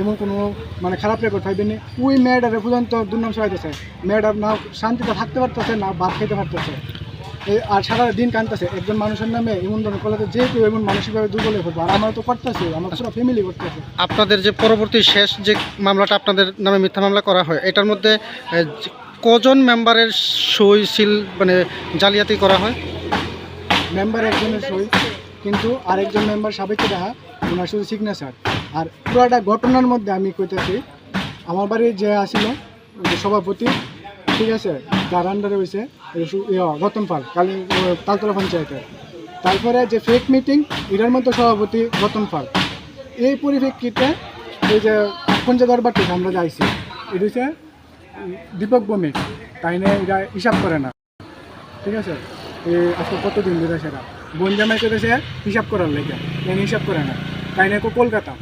এবং কোনো মানে খারাপ রেকর্ড পাইবেন না। ওই মেয়েটারে পর্যন্ত দুর্নাম সহাইতেছে মেয়েটা না শান্তিতে থাকতে পারতেছে না ভাত খেতে পারতেছে। এই আর সারা দিন কানতেছে একজন মানুষের নামে এমন ধরনের করলে যে কেউ এমন মানসিকভাবে দুর্বল হয়ে পড়বে। আর আমার তো করতেছে আমার পুরো ফ্যামিলি করতেছে। আপনাদের যে পরবর্তী শেষ যে মামলাটা আপনাদের নামে মিথ্যা মামলা করা হয় এটার মধ্যে কজন মেম্বারের সই সিল মানে জালিয়াতি করা হয়? মেম্বার একজনের সই কিন্তু আরেকজন মেম্বার সাবেকি দেখা ওনার শুধু সিগনেচার আর পুরোটা ঘটনার মধ্যে আমি কইতেছি, আমার বাড়ি যে আসিল সভাপতি, ঠিক আছে, যার আন্ডারে হয়েছে রতন পাল, কালী তালতলা পঞ্চায়েতের। তারপরে যে ফেক মিটিং এটার মধ্যে সভাপতি রতন পাল। এই পরিপ্রেক্ষিতে এই যে পঞ্চায়েত দরবার থেকে আমরা যাইছি, এটা হচ্ছে দীপক ভৌমিক। তাই নিয়ে এটা হিসাব করে না। ঠিক আছে? আজকে কতদিন ধরে সেটা? বোন জামাই করেছে হিসাব করার লেগে এনে হিসাব করে না তাই না কলকাতা।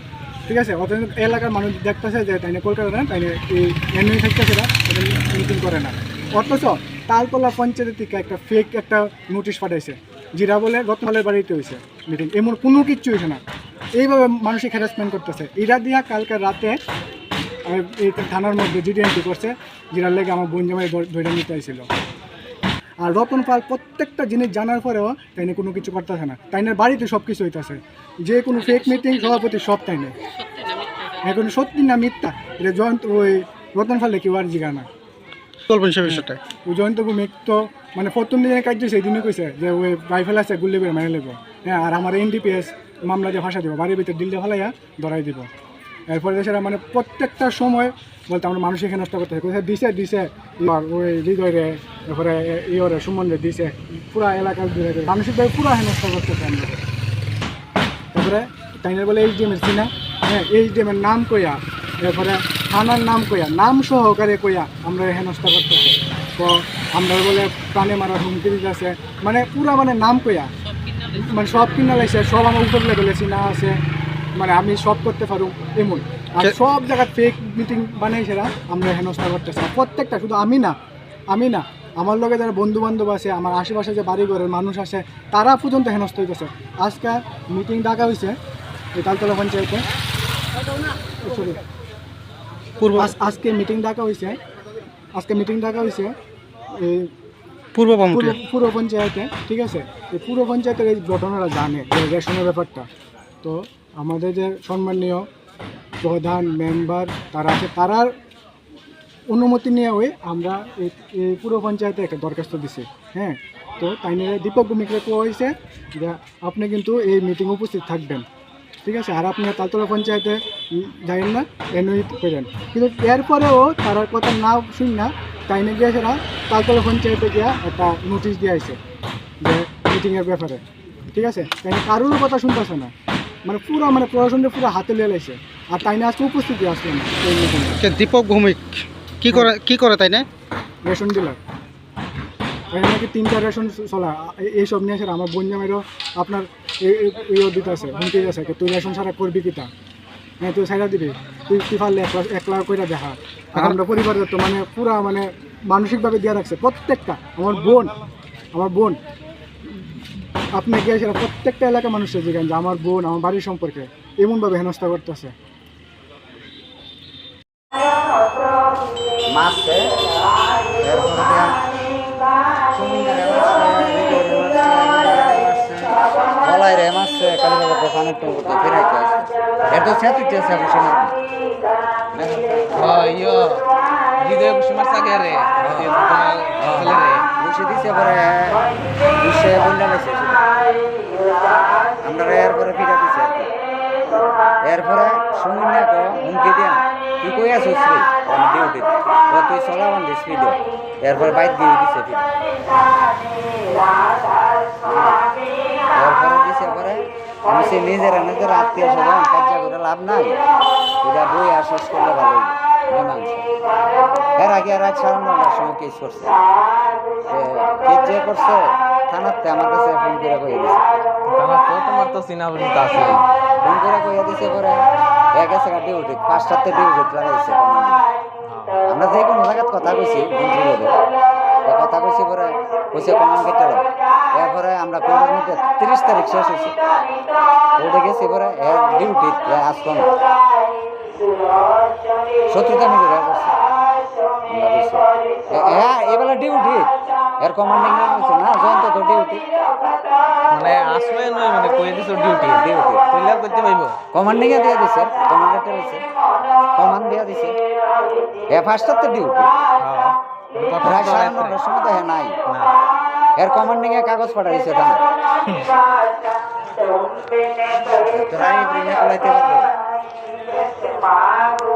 ঠিক আছে? অত এলাকার মানুষ দেখতেছে যে তাই না কলকাতা না তাই এই এমনি থাকতেছে না মিটিং করে না। অথচ তালতলা পঞ্চায়েত থেকে একটা ফেক একটা নোটিশ পাঠাইছে, যেটা বলে গতকালের বাড়িতে হয়েছে মিটিং এমন কোনো কিচ্ছু হয়েছে না। এইভাবে মানসিক হ্যারাসমেন্ট করতেছে। এরা দিয়া কালকে রাতে এই থানার মধ্যে জিডি এন্ট্রি করছে, যেটার লেগে আমার বোন জামাই ধরে নিতে আইছিল। আর রতন পাল প্রত্যেকটা জিনিস জানার পরেও তাই কোনো কিছু করতেছে না। তাই বাড়িতে সব কিছু হইতেছে। যে কোনো ফেক মিটিং সভাপতি সব তাই নেই এখন সত্যি না মিথ্যা এটা জয়ন্ত ওই রতন ফালে কেউ আর জিগা না। সে বিষয়টা। জয়ন্ত ভূমিক তো মানে প্রথম দিনের কাজ সেই দিনই কইছে যে ওই রাইফেল আছে গুল্লি বের মেরে নেব হ্যাঁ আর আমার এনডিপিএস মামলা দিয়ে ভাষা দিব বাড়ির ভিতরে দিল্লি ফালাইয়া ধরাই দিব। এরপরে সেটা মানে প্রত্যেকটা সময় বলতে আমরা মানুষ এখানে নষ্ট করতে কোথায় দিছে দিছে ওই হৃদয় রে এরপরে ইয়রে সুমন রে দিছে, পুরা এলাকার জুড়ে রে। মানসিকভাবে পুরা হেনস্থ করতেছে আমরা। তারপরে তাইনের বলে এইচ ডি এমের চিনা হ্যাঁ এইচ ডি এমের নাম কইয়া এরপরে থানার নাম কইয়া, নাম সহকারে কইয়া আমরা হেনস্থা করতেছে তো আমরা বলে প্রাণে মারার হুমকি দিতেছে। মানে পুরা মানে নাম কইয়া। মানে সব কিনা লাগছে সব আমার উপর লেভেলে চিনা আছে। মানে আমি সব করতে পারুম এমন। আর সব জায়গায় ফেক মিটিং বানাইছে আমরা হেনস্থা করতেছে প্রত্যেকটা শুধু আমি না আমি না আমার লগে যারা বন্ধু বান্ধব আছে আমার আশেপাশে যে বাড়ি ঘরের মানুষ আছে তারা পর্যন্ত হেনস্থ হইতেছে। আজকে মিটিং ডাকা হয়েছে এই তালতলা পঞ্চায়েতে। পূর্ব আজকে মিটিং ডাকা হয়েছে আজকে মিটিং ডাকা হয়েছে এই পূর্ব পুরো বামুটি পঞ্চায়েতে ঠিক আছে? এই পুরো পঞ্চায়েতের এই ঘটনাটা জানে রেশনের ব্যাপারটা। তো আমাদের যে সম্মানীয় প্রধান মেম্বার তারা আছে, তারার অনুমতি নিয়ে ওই আমরা এই পুরো পঞ্চায়েতে একটা দরখাস্ত দিছি। হ্যাঁ তো তাই নিয়ে দীপক ভূমিকে কোয়া হয়েছে যে আপনি কিন্তু এই মিটিং উপস্থিত থাকবেন। ঠিক আছে, আর আপনি তালতলা পঞ্চায়েতে যাইন না এনই করেন কিন্তু এরপরেও তার কথা না শুন না, তাই নিয়ে গিয়েছে না তালতলা পঞ্চায়েতে গিয়া একটা নোটিশ দিয়ে আছে যে মিটিংয়ের ব্যাপারে। ঠিক আছে, তাই কারোর কথা শুনতেছে না। মানে পুরো মানে প্রশাসনটা পুরো হাতে লিয়ে লাইছে আর তাই না আজকে উপস্থিতি আসলো না এই দীপক ভৌমিক কি করে কি করে তাই না রেশন ডিলার। এখানে নাকি তিনটা রেশন চলা। এইসব নিয়ে আসে আমার বোন জামাইরও আপনার ইয়ে দিতে আছে হুমকি আছে তুই রেশন ছাড়া করবি কিতা হ্যাঁ তুই ছাড়া দিবি। তুই তুই পারলে এক লাখ এক লাখ করে দেখা। আর আমরা পরিবারের তো মানে পুরা মানে মানসিকভাবে দিয়ে রাখছে। প্রত্যেকটা আমার বোন আমার বোন আপনি গিয়ে সেটা প্রত্যেকটা এলাকার মানুষের জিজ্ঞান যে আমার বোন আমার বাড়ির সম্পর্কে এমনভাবে হেনস্থা করতেছে। গলায় রে মারছে কালীবাজার দোকানের টুকু তো ফেরাইতে আছে এর তো সেতুইতে আছে বসে না Saga re, video kenal kali re. বসে দিছে পরে। বসে বন্যা লাগছে আমরা এরপরে ফিরে দিছে। এরপরে সুমিন না কো হুমকি দিয়া তুই কই আছিস রে? আমি ডিউটি ও তুই চলাবান দিস ভিডিও এরপরে বাইক দিয়ে দিছে ফিরে। এরপরে দিছে পরে আমি সে নিজের নিজের আত্মীয় স্বজন কার্য করে লাভ নাই। এটা বই আর শেষ করলে ভালো। মীমাংসা এর আগে রাত সাড়ে নটার সময় কেস করছে। কেস যে করছে থানাতে আমার কাছে ফোন করে কয়ে দিছে। tuh তোমার তো চিনা পরিচিত আছে। ফোন করে কয়ে দিছে পরে। এক ডিউটি পাঁচটাতে ডিউটি লাগাইছে। আমরা যে কোনো জায়গায় কথা কইছি লোকের কথা কইছি পরে কইছে কমান কেটে এরপরে আমরা কোর্টের মধ্যে তিরিশ তারিখ শেষ হয়েছে। কোর্টে গেছি পরে ডিউটি আসলো না। শত্রুতা। এ- হ্যাঁ এবেলা ডিউটি এর কমান্ডিং হয়েছে না জয়ন্ত তো ডিউটি মানে আসলে নয় মানে কই দিছো ডিউটি ডিউটি কইলা করতে পাইব? কমান্ডিং এ দিয়ে দিছে কমান্ডারটা হয়েছে কমান্ড দিয়ে দিছে। এ ফার্স্টার তো ডিউটি হ্যাঁ প্রায় সাড়ে নটার সময় তো হ্যাঁ নাই। না এর কমান্ডিং এ কাগজ পাঠাইছে থানা পারবে